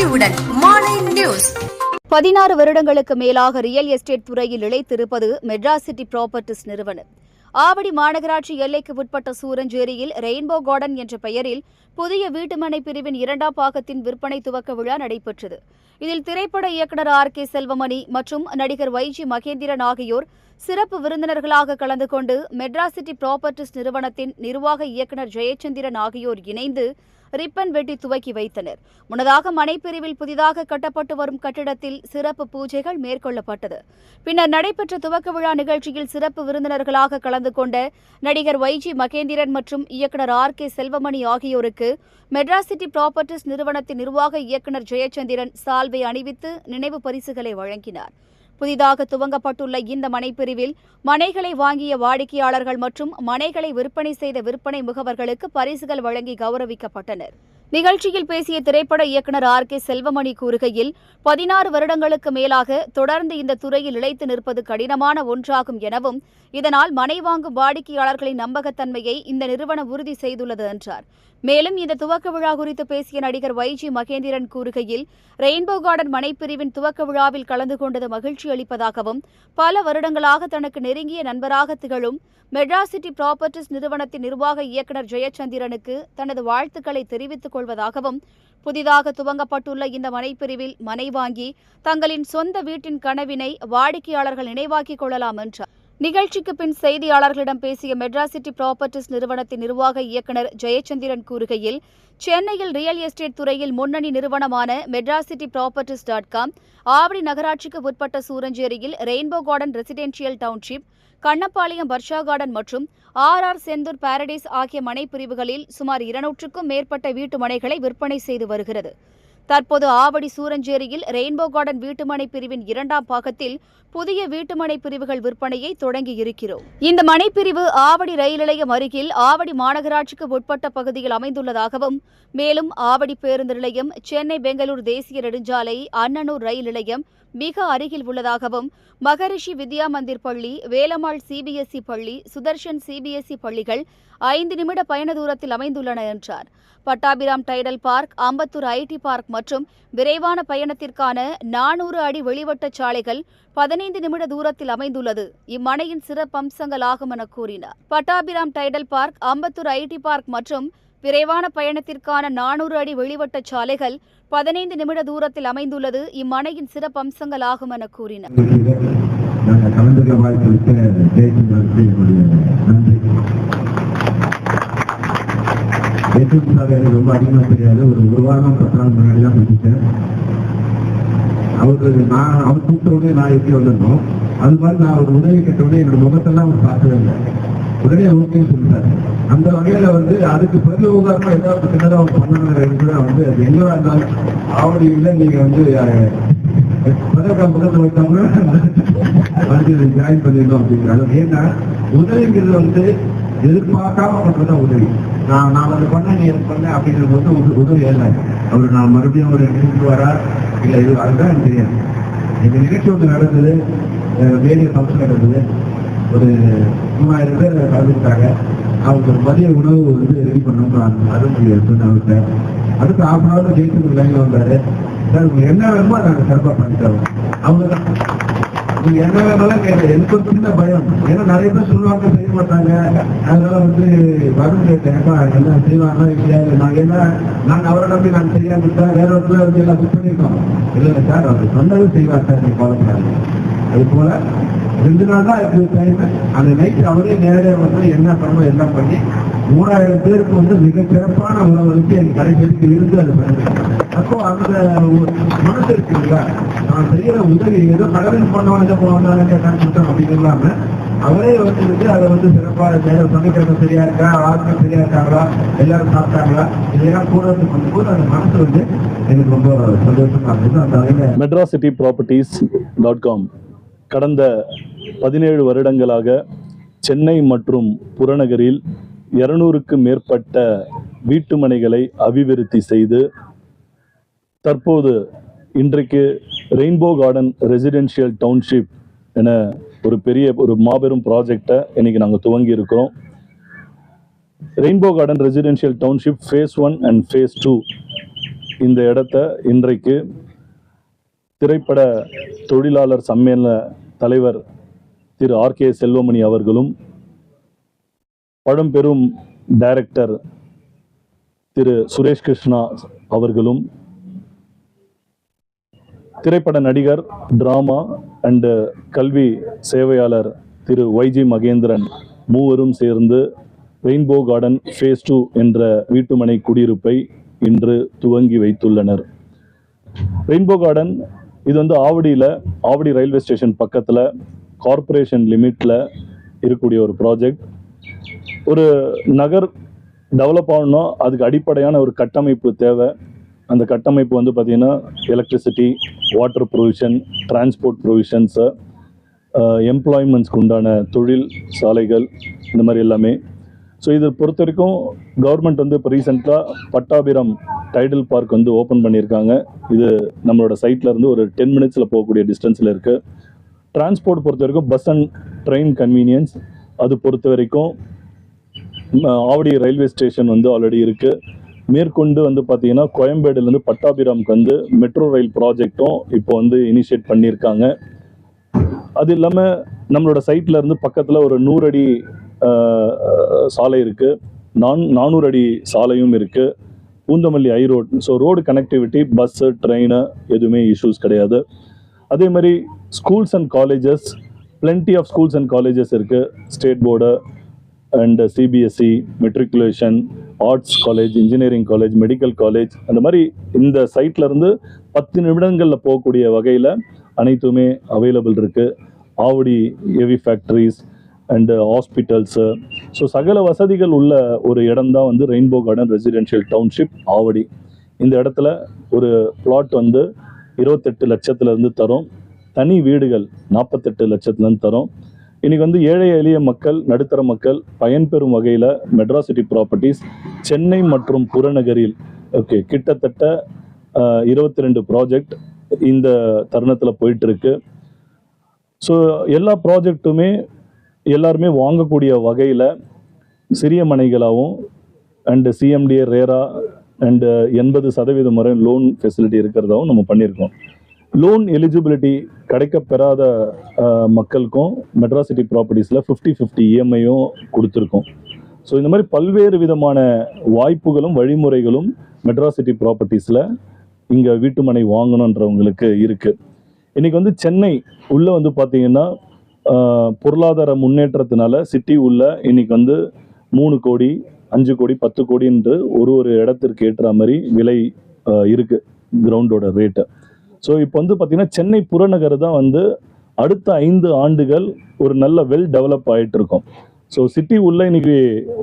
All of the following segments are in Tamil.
அறிவுடன் மாலை நியூஸ் பதினாறு வருடங்களுக்கு மேலாக ரியல் எஸ்டேட் துறையில் இழைத்திருப்பது மெட்ராஸ் சிட்டி ப்ராப்பர்ட்டிஸ் நிறுவனம். ஆவடி மாநகராட்சி எல்லைக்கு உட்பட்ட சூரஞ்சேரியில் ரெயின்போ கார்டன் என்ற பெயரில் புதிய வீட்டுமனை பிரிவின் இரண்டாம் பாகத்தின் விற்பனை துவக்க விழா நடைபெற்றது. இதில் திரைப்பட இயக்குநர் ஆர் கே செல்வமணி மற்றும் நடிகர் வைஜி மகேந்திரன் ஆகியோர் சிறப்பு விருந்தினர்களாக கலந்து கொண்டு மெட்ராஸ் சிட்டி ப்ராப்பர்ட்டிஸ் நிறுவனத்தின் நிர்வாக இயக்குநர் ஜெயச்சந்திரன் ஆகியோர் இணைந்து ரிப்பன் வெட்டி துவக்கி வைத்தனர். முன்னதாக மனைப்பிரிவில் புதிதாக கட்டப்பட்டு வரும் கட்டிடத்தில் சிறப்பு பூஜைகள் மேற்கொள்ளப்பட்டது. பின்னர் நடைபெற்ற துவக்க விழா நிகழ்ச்சியில் சிறப்பு விருந்தினர்களாக கலந்து கொண்ட நடிகர் வைஜி மகேந்திரன் மற்றும் இயக்குனர் ஆர் கே செல்வமணி ஆகியோருக்கு மெட்ராஸ் சிட்டி ப்ராப்பர்ட்டிஸ் நிறுவனத்தின் நிர்வாக இயக்குனர் ஜெயச்சந்திரன் சால்வை அணிவித்து நினைவு பரிசுகளை வழங்கினார். புதிதாக துவங்கப்பட்டுள்ள இந்த மனைப்பிரிவில் மனைகளை வாங்கிய வாடிக்கையாளர்கள் மற்றும் மனைகளை விற்பனை செய்த விற்பனை முகவர்களுக்கு பரிசுகள் வழங்கி கௌரவிக்கப்பட்டனர். நிகழ்ச்சியில் பேசிய திரைப்பட இயக்குனர் ஆர் கே செல்வமணி கூறுகையில் பதினாறு வருடங்களுக்கு மேலாக தொடர்ந்து இந்த துறையில் இழைத்து நிற்பது கடினமான ஒன்றாகும் எனவும் இதனால் மனை வாங்கும் வாடிக்கையாளர்களின் நம்பகத்தன்மையை இந்த நிறுவனம் உறுதி செய்துள்ளது என்றார். மேலும் இந்த துவக்க விழா குறித்து பேசிய நடிகர் வைஜி மகேந்திரன் கூறுகையில் ரெயின்போ கார்டன் மனைப்பிரிவின் துவக்க விழாவில் கலந்து கொண்டது மகிழ்ச்சி அளிப்பதாகவும் பல வருடங்களாக தனக்கு நெருங்கிய நண்பராக திகழும் மெட்ராசிட்டி ப்ராப்பர்ட்டிஸ் நிறுவனத்தின் நிர்வாக இயக்குனர் ஜெயச்சந்திரனுக்கு தனது வாழ்த்துக்களை தெரிவித்துக் கொள்வதாகவும் புதிதாக துவங்கப்பட்டுள்ள இந்த மனைப்பிரிவில் மனை வாங்கி தங்களின் சொந்த வீட்டின் கனவினை வாடிக்கையாளர்கள் நினைவாக்கிக் கொள்ளலாம் என்றார். நிகழ்ச்சிக்கு பின் செய்தியாளர்களிடம் பேசிய மெட்ராசிட்டி ப்ராப்பர்ட்டிஸ் நிறுவனத்தின் நிர்வாக இயக்குனர் ஜெயச்சந்திரன் கூறுகையில் சென்னையில் ரியல் எஸ்டேட் துறையில் முன்னணி நிறுவனமான Madras city properties dot com Avadi நகராட்சிக்கு உட்பட்ட சூரஞ்சேரியில் rainbow garden residential township Kannapalayam Varsha garden மற்றும் ஆர் ஆர் செந்தூர் பாரடைஸ் ஆகிய மனை பிரிவுகளில் சுமார் இருநூற்றுக்கும் மேற்பட்ட வீட்டு மனைகளை விற்பனை செய்து வருகிறது. தற்போது ஆவடி சூரஞ்சேரியில் ரெயின்போ கார்டன் வீட்டுமனை பிரிவின் இரண்டாம் பாகத்தில் புதிய வீட்டுமனை பிரிவுகள் விற்பனையை தொடங்கி இருக்கிறோம். இந்த மனைப்பிரிவு ஆவடி ரயில் நிலையம் அருகில் ஆவடி மாநகராட்சிக்கு உட்பட்ட பகுதியில் அமைந்துள்ளதாகவும் மேலும் ஆவடி பேருந்து நிலையம் சென்னை பெங்களூர் தேசிய நெடுஞ்சாலை அன்னனூர் ரயில் நிலையம் மிக அருகில் உள்ளதாகவும் மகரிஷி வித்யா மந்திர் பள்ளி வேலம்மாள் சிபிஎஸ்இ பள்ளி சுதர்ஷன் சிபிஎஸ்இ பள்ளிகள் ஐந்து நிமிட பயண தூரத்தில் அமைந்துள்ளன என்றார். Pattabiram Tidel park Ambattur IT park மற்றும் விரைவான பயணத்திற்கான நானூறு அடி வெளிவட்ட சாலைகள் பதினைந்து நிமிட தூரத்தில் அமைந்துள்ளது. இம்மனையின் சிறப்பம்சங்களாகும் என கூறினார். Pattabiram Tidel park Ambattur IT park மற்றும் விரைவான பயணத்திற்கான நானூறு அடி வெளிவட்ட சாலைகள் பதினைந்து நிமிட தூரத்தில் அமைந்துள்ளது. இம்மனையின் சிறப்பம்சங்களாகும் என கூறினார். எனக்கு ரொம்ப அதிகமாக தெரியாது. ஒரு ஒரு வாரம் பத்து நாள் முன்னாடி தான் சந்திச்சேன் அவருக்கு நான் அவர் கூப்பிட்ட நான் எப்படி வந்திருந்தோம்? அது மாதிரி நான் ஒரு உதவி கேட்ட உடனே என்னோட முகத்தெல்லாம் அவர் பார்த்ததே இல்லை. உடனே ஓகே சொல்லிட்டாரு. அந்த வகையில வந்து அதுக்கு பதில் உதாரணம் ஏதாவது சின்னதாக ஒரு வந்து அது எங்கேவா இருந்தாலும் ஆவடியில் நீங்க வந்து அஹ், பதக்கம் பக்கத்தில் வைத்தவங்க வந்து ஜாயின் பண்ணிருந்தோம் அப்படிங்கிறாங்க. ஏன்னா உதவிங்கிறது வந்து எதிர்பார்க்காம பண்றத உதவி. நான் நான் அதை பண்ண நீ எது பண்ண அப்படிங்கிறது வந்து உத- உதவி இல்லை அவர் நான் மறுபடியும் ஒரு நிகழ்ச்சி வரா இல்லை இது அதுதான் எனக்கு தெரியாது. எங்க நிகழ்ச்சி ஒன்று நடந்தது வேடிய ஃபங்க்ஷன் நடந்தது. ஒரு மூவாயிரம் பேர் கலந்துக்கிட்டாங்க. அவங்களுக்கு ஒரு மதிய உணவு வந்து ரெடி பண்ணணும் அருள்மொழி சொன்ன அவர்கிட்ட அடுத்து ஹாஃப் அன் ஹவர்ல ஜெயிச்சு லைன்ல வந்தாரு. சார் உங்களுக்கு என்ன வேணுமோ நாங்கள் சிறப்பாக பண்ணித்தரோம் அவங்க தான் நீங்க என்ன வேணாலும் கேட்டேன் எனக்கு ஒரு சின்ன பயம். ஏன்னா நிறைய பேர் சொல்லுவாங்க செய்ய மாட்டாங்க. அதனால வந்து வரும் கேட்டேன். என்ன செய்வாங்க இல்லையா இல்லை. நாங்க என்ன நாங்க அவரை நம்பி நாங்க செய்யாம விட்டா வேற ஒருத்தர் வந்து எல்லாம் புக் பண்ணிருக்கோம் இல்லை சார் அவர் சொன்னது செய்வார் சார் நீ கவலைப்படாது அது போல ரெண்டு நாள் தான் இருக்கு டைம் அந்த நைட் அவரே நேரடியாக வந்து என்ன பண்ணணும் எல்லாம் பண்ணி மூணாயிரம் பேருக்கு வந்து மிக சிறப்பான உணவுகளுக்கு என் கடைபிடிக்கு இருந்து அது பண்ணிருக்கேன் அப்போ அந்த ஒரு மனசு இருக்குங்களா நான் செய்யற உதவி ஏதோ கடவுள் பண்ணவனுக்கு போனாலும் கேட்டான்னு சுத்தம் அப்படின்னு இல்லாம அவரே வந்துட்டு அதை வந்து சிறப்பாக செய்யற சமைக்கிறது சரியா இருக்கா? ஆட்கள் சரியா இருக்காங்களா? எல்லாரும் சாப்பிட்டாங்களா? இதெல்லாம் கூட வந்து பண்ணும்போது அந்த மனசு வந்து எனக்கு ரொம்ப சந்தோஷமா இருந்தது. அந்த வகையில் Madras city properties dot com கடந்த பதினேழு வருடங்களாக சென்னை மற்றும் புறநகரில் இருநூறுக்கு மேற்பட்ட வீட்டுமனைகளை அபிவிருத்தி செய்து தற்போது இன்றைக்கு ரெயின்போ கார்டன் ரெசிடென்ஷியல் டவுன்ஷிப் என ஒரு பெரிய ஒரு மாபெரும் ப்ராஜெக்டை இன்னைக்கு நாங்கள் துவங்கி இருக்கிறோம் rainbow garden residential township phase one and phase two இந்த இடத்த இன்றைக்கு திரைப்பட தொழிலாளர் சம்மேளன தலைவர் திரு ஆர் கே செல்வமணி அவர்களும் பழம்பெரும் டைரக்டர் திரு சுரேஷ் கிருஷ்ணா அவர்களும் திரைப்பட நடிகர் டிராமா அண்டு கல்வி சேவையாளர் திரு ஒய்ஜி மகேந்திரன் மூவரும் சேர்ந்து ரெயின்போ கார்டன் ஃபேஸ் டூ என்ற வீட்டுமனை குடியிருப்பை இன்று துவங்கி வைத்துள்ளனர். ரெயின்போ கார்டன் இது வந்து ஆவடியில் ஆவடி ரயில்வே ஸ்டேஷன் பக்கத்தில் கார்ப்பரேஷன் லிமிட்டில் இருக்கக்கூடிய ஒரு ப்ராஜெக்ட். ஒரு நகர் டெவலப் ஆகணும்னா அதுக்கு அடிப்படையான ஒரு கட்டமைப்பு தேவை. அந்த கட்டமைப்பு வந்து பார்த்திங்கன்னா electricity water provision transport provisions எம்ப்ளாய்மெண்ட்ஸ்க்கு உண்டான தொழில் சாலைகள் இந்த மாதிரி எல்லாமே ஸோ இதை பொறுத்த வரைக்கும் கவர்மெண்ட் வந்து இப்போ ரீசெண்டாக பட்டாபிரம் டைடல் பார்க் வந்து ஓப்பன் பண்ணியிருக்காங்க. இது நம்மளோட சைட்லேருந்து ஒரு டென் மினிட்ஸில் போகக்கூடிய டிஸ்டன்ஸில் இருக்குது டிரான்ஸ்போர்ட் பொறுத்த வரைக்கும் பஸ் அண்ட் ட்ரெயின் கன்வீனியன்ஸ் அது பொறுத்த வரைக்கும் ஆவடி ரயில்வே ஸ்டேஷன் வந்து ஆல்ரெடி இருக்குது மேற்கொண்டு வந்து பார்த்தீங்கன்னா கோயம்பேடுலேருந்து பட்டாபிராமுக்கு வந்து மெட்ரோ ரயில் ப்ராஜெக்டும் இப்போ வந்து இனிஷியேட் பண்ணியிருக்காங்க. அது இல்லாமல் நம்மளோட சைட்ல இருந்து பக்கத்தில் ஒரு நூறு அடி சாலை இருக்குது நான் நானூறு அடி சாலையும் இருக்குது Poonamallee high road. So road connectivity bus train எதுவுமே இஷ்யூஸ் கிடையாது. அதே மாதிரி schools and colleges plenty of schools and colleges இருக்குது state board and CBSE matriculation arts college engineering college medical college அந்த மாதிரி இந்த சைட்லேருந்து பத்து நிமிடங்களில் போகக்கூடிய வகையில் அனைத்துமே அவைலபிள் இருக்குது Avadi heavy factories and hospitals so சகல வசதிகள் உள்ள ஒரு இடம் தான் வந்து rainbow garden residential township Avadi. இந்த இடத்துல ஒரு பிளாட் வந்து இருபத்தெட்டு லட்சத்துலேருந்து தரும். தனி வீடுகள் நாற்பத்தெட்டு லட்சத்துலேருந்து தரும். இன்றைக்கி வந்து ஏழை எளிய மக்கள் நடுத்தர மக்கள் பயன்பெறும் வகையில் மெட்ராசிட்டி ப்ராப்பர்ட்டிஸ் சென்னை மற்றும் புறநகரில் ஓகே கிட்டத்தட்ட uh, இருபத்தி ரெண்டு ப்ராஜெக்ட் இந்த தருணத்தில் போயிட்டுருக்கு ஸோ எல்லா ப்ராஜெக்ட்டுமே எல்லாருமே வாங்கக்கூடிய வகையில் சிறிய மனைகளாகவும் அண்டு சிஎம்டிஏ ரேரா அண்டு எண்பது சதவீதம் வரை லோன் ஃபெசிலிட்டி இருக்கிறதாவும் நம்ம பண்ணியிருக்கோம். லோன் எலிஜிபிலிட்டி கிடைக்கப்பெறாத மக்களுக்கும் மெட்ராசிட்டி ப்ராப்பர்ட்டிஸில் ஃபிஃப்டி ஃபிஃப்டி இஎம்ஐயும் கொடுத்துருக்கோம். ஸோ இந்த மாதிரி பல்வேறு விதமான வாய்ப்புகளும் வழிமுறைகளும் மெட்ராசிட்டி ப்ராப்பர்ட்டிஸில் இங்கே வீட்டுமனை வாங்கணுன்றவங்களுக்கு இருக்குது இன்றைக்கி வந்து சென்னை உள்ளே வந்து பார்த்திங்கன்னா பொருளாதார முன்னேற்றத்தினால சிட்டி உள்ள இன்னைக்கு வந்து மூணு கோடி அஞ்சு கோடி பத்து கோடி என்று ஒரு ஒரு இடத்திற்கு ஏற்ற மாதிரி விலை இருக்குது இருக்கு கிரவுண்டோட ரேட்டு ஸோ இப்போ வந்து பார்த்தீங்கன்னா சென்னை புறநகர் தான் வந்து அடுத்த ஐந்து ஆண்டுகள் ஒரு நல்ல வெல் டெவலப் ஆகிட்டு இருக்கும். ஸோ சிட்டி உள்ள இன்னைக்கு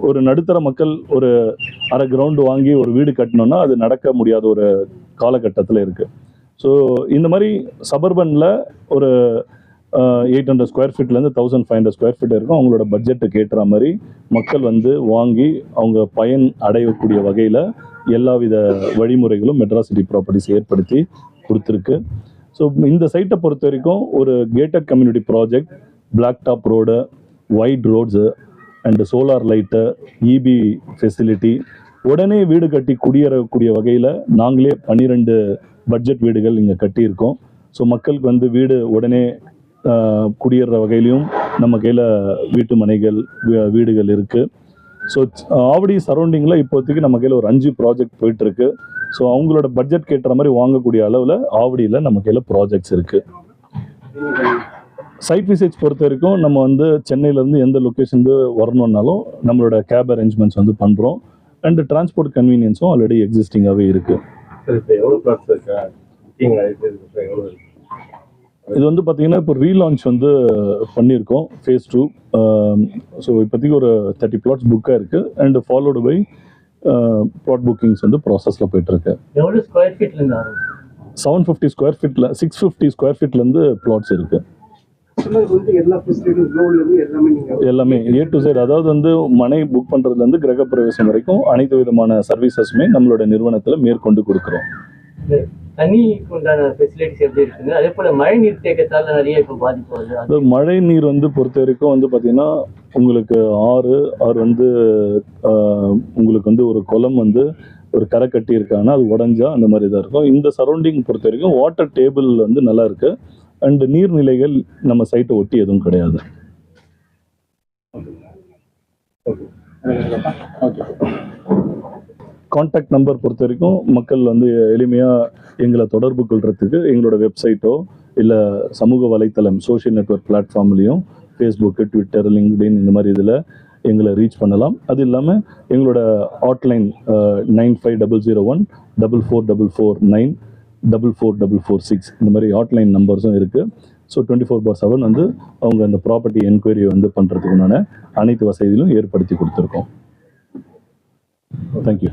ஒரு நடுத்தர மக்கள் ஒரு அரை கிரவுண்டு வாங்கி ஒரு வீடு கட்டணும்னா அது நடக்க முடியாத ஒரு காலகட்டத்தில் இருக்கு. ஸோ இந்த மாதிரி சபர்பனில் ஒரு eight hundred square ஃபீட்லேருந்து thousand five hundred square feet இருக்கும் அவங்களோட பட்ஜெட்டுக்கு ஏற்ற மாதிரி மக்கள் வந்து வாங்கி அவங்க பயன் அடையக்கூடிய வகையில் எல்லாவித வழிமுறைகளும் மெட்ராசிட்டி ப்ராப்பர்ட்டிஸ் ஏற்படுத்தி கொடுத்துருக்கு. ஸோ இந்த சைட்டை பொறுத்த வரைக்கும் ஒரு gated community project black top road wide roads and solar light EB facility உடனே வீடு கட்டி குடியேறக்கூடிய வகையில் நாங்களே பன்னிரெண்டு பட்ஜெட் வீடுகள் இங்கே கட்டியிருக்கோம். ஸோ மக்களுக்கு வந்து வீடு உடனே குடியேற வகையிலையும் நம்ம கையில் வீட்டு மனைகள் வீடுகள் இருக்குது ஸோ ஆவடி சரௌண்டிங்கில் இப்போதைக்கு நம்ம கையில் ஒரு அஞ்சு ப்ராஜெக்ட் போயிட்டுருக்கு. ஸோ அவங்களோட பட்ஜெட் கேட்டுற மாதிரி வாங்கக்கூடிய அளவில் ஆவடியில் நம்ம கையில் ப்ராஜெக்ட்ஸ் இருக்குது சைட் விசிட்ஸ் பொறுத்த வரைக்கும் நம்ம வந்து சென்னையிலேருந்து எந்த லொக்கேஷன் வரணுன்னாலும் நம்மளோட கேப் அரேஞ்ச்மெண்ட்ஸ் வந்து பண்ணுறோம் அண்ட் டிரான்ஸ்போர்ட் கன்வீனியன்ஸும் ஆல்ரெடி எக்ஸிஸ்டிங்காகவே இருக்குது இது வந்து பார்த்தீங்கன்னா இப்போ ரீலான்ச் வந்து பண்ணியிருக்கோம். ஃபேஸ் டூ ஸோ இப்போதைக்கு ஒரு தேர்ட்டி பிளாட்ஸ் புக்காக இருக்குது and followed by plot bookings வந்து ப்ராசஸில் போயிட்டுருக்கு. எவ்வளோ ஸ்கொயர் ஃபீட்ல இருந்து ஆரம்பிச்சு? செவன் ஃபிஃப்டி ஸ்கொயர் ஃபீட்டில் சிக்ஸ் ஃபிஃப்டி ஸ்கொயர் ஃபீட்லேருந்து பிளாட்ஸ் இருக்குது எல்லாமே நீங்க எல்லாமே ஏ டு சைடு அதாவது வந்து மனை புக் பண்ணுறதுலேருந்து கிரகப்பிரவேசம் வரைக்கும் அனைத்து விதமான சர்வீசஸுமே நம்மளோட நிறுவனத்தில் மேற்கொண்டு கொடுக்குறோம். தண்ணிக்கு உண்டான ஃபெசிலிட்டிஸ் எப்படி இருக்குங்க அதே போல மழை நீர் தேக்கத்தால நிறைய இப்போ பாதிப்பு வருது. மழை நீர் வந்து பொறுத்த வரைக்கும் வந்து பார்த்தீங்கன்னா உங்களுக்கு ஆறு ஆறு வந்து உங்களுக்கு வந்து ஒரு குளம் வந்து ஒரு கரை கட்டி இருக்காங்கன்னா அது உடஞ்சா அந்த மாதிரி தான் இருக்கும். இந்த சரௌண்டிங் பொறுத்த வரைக்கும் வாட்டர் டேபிள் வந்து நல்லா இருக்கு. அண்ட் நீர்நிலைகள் நம்ம சைட்டை ஒட்டி எதுவும் கிடையாது. காண்டாக்ட் நம்பர் பொறுத்த வரைக்கும் மக்கள் வந்து எளிமையாக எங்களை தொடர்பு கொள்றதுக்கு எங்களோட வெப்சைட்டோ இல்லை சமூக வலைத்தளம் சோஷியல் நெட்வொர்க் பிளாட்ஃபார்ம்லேயும் ஃபேஸ்புக்கு ட்விட்டர் லிங்க்டின் இந்த மாதிரி இதில் எங்களை ரீச் பண்ணலாம். அது இல்லாமல் எங்களோட hotline nine five double zero one double four double four nine double four double four six இந்த மாதிரி ஹாட்லைன் நம்பர்ஸும் இருக்குது so twenty four by seven வந்து அவங்க அந்த ப்ராப்பர்ட்டி என்கொயரி வந்து பண்ணுறதுக்கு உண்டான அனைத்து வசதிகளும் ஏற்படுத்தி கொடுத்துருக்கோம். Thank you.